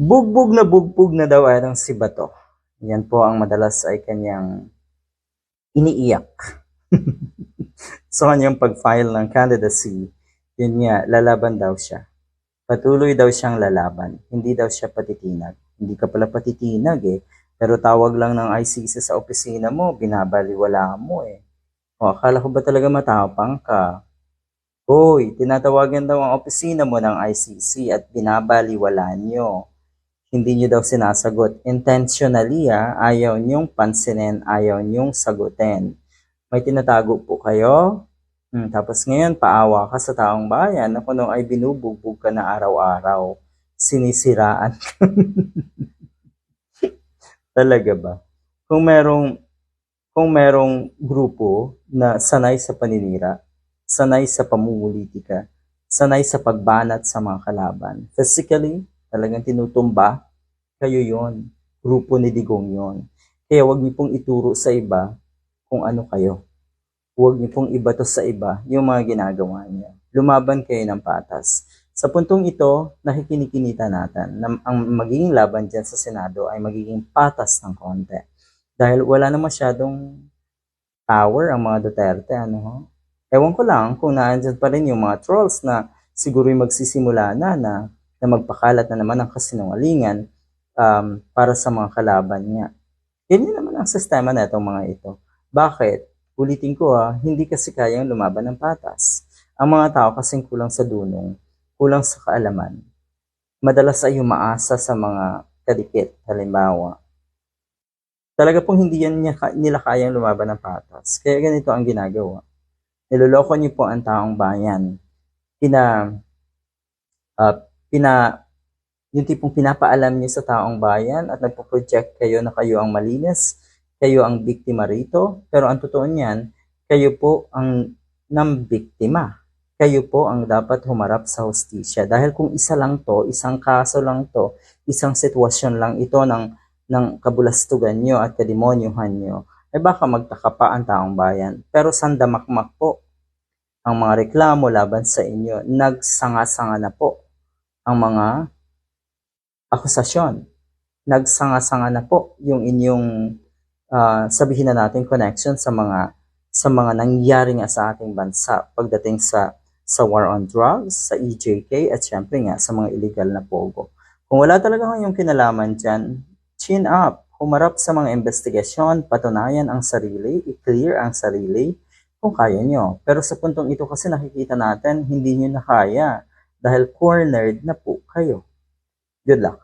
Bugbog na bugbog na daw itong si Bato. Yan po ang madalas ay kanyang iniiyak. sa kanyang pag-file ng candidacy, yun nga, lalaban daw siya. Patuloy daw siyang lalaban. Hindi daw siya patitinag. Hindi ka pala patitinag eh. Pero tawag lang ng ICC sa opisina mo, binabaliwala mo eh. O, akala ko ba talaga matapang ka? Hoy, tinatawagan daw ang opisina mo ng ICC at binabaliwala nyo. Hindi nyo daw sinasagot. Intentionally ah, ayaw nyong pansinin, ayaw nyong sagutin. May tinatago po kayo? Hmm, tapos ngayon, paawa ka sa taong bayan na kuno ay binubugbog ka na araw-araw. Sinisiraan. Talaga ba? Kung merong kung merong grupo na sanay sa paninira, sanay sa pamumulitika, sanay sa pagbanat sa mga kalaban, physically, talagang tinutumba, kayo yon Grupo ni Digong yon Kaya wag niyo pong ituro sa iba kung ano kayo. Huwag niyo pong ibato sa iba yung mga ginagawa niya. Lumaban kayo ng patas. Sa puntong ito, nakikinikinita natin na ang magiging laban dyan sa Senado ay magiging patas ng konti. Dahil wala na masyadong power ang mga Duterte. Ano ho? Ewan ko lang kung naandyan pa rin yung mga trolls na siguro yung magsisimula na na, na magpakalat na naman ng kasinungalingan um, para sa mga kalaban niya. Ganyan naman ang sistema na itong mga ito. Bakit? Ulitin ko ha, hindi kasi kayang lumaban ng patas. Ang mga tao kasing kulang sa dunong, kulang sa kaalaman. Madalas ay umaasa sa mga kadikit, halimbawa. Talaga pong hindi yan niya, nila kayang lumaban ng patas. Kaya ganito ang ginagawa. Niloloko niyo po ang taong bayan. Pina, uh, pina, yung tipong pinapaalam niyo sa taong bayan at nagpo-project kayo na kayo ang malinis, kayo ang biktima rito, pero ang totoo niyan, kayo po ang nambiktima. Kayo po ang dapat humarap sa hostisya. Dahil kung isa lang to, isang kaso lang to, isang sitwasyon lang ito ng, ng kabulastugan nyo at kademonyuhan nyo, ay baka magtaka pa ang taong bayan. Pero sandamakmak po ang mga reklamo laban sa inyo. Nagsanga-sanga na po ang mga akusasyon. Nagsanga-sanga na po yung inyong uh, sabihin na natin connection sa mga sa mga nangyari nga sa ating bansa pagdating sa sa war on drugs, sa EJK, at syempre nga sa mga illegal na pogo. Kung wala talaga kayong kinalaman dyan, chin up, humarap sa mga investigasyon, patunayan ang sarili, i-clear ang sarili kung kaya nyo. Pero sa puntong ito kasi nakikita natin, hindi nyo na kaya dahil cornered na po kayo. Good luck.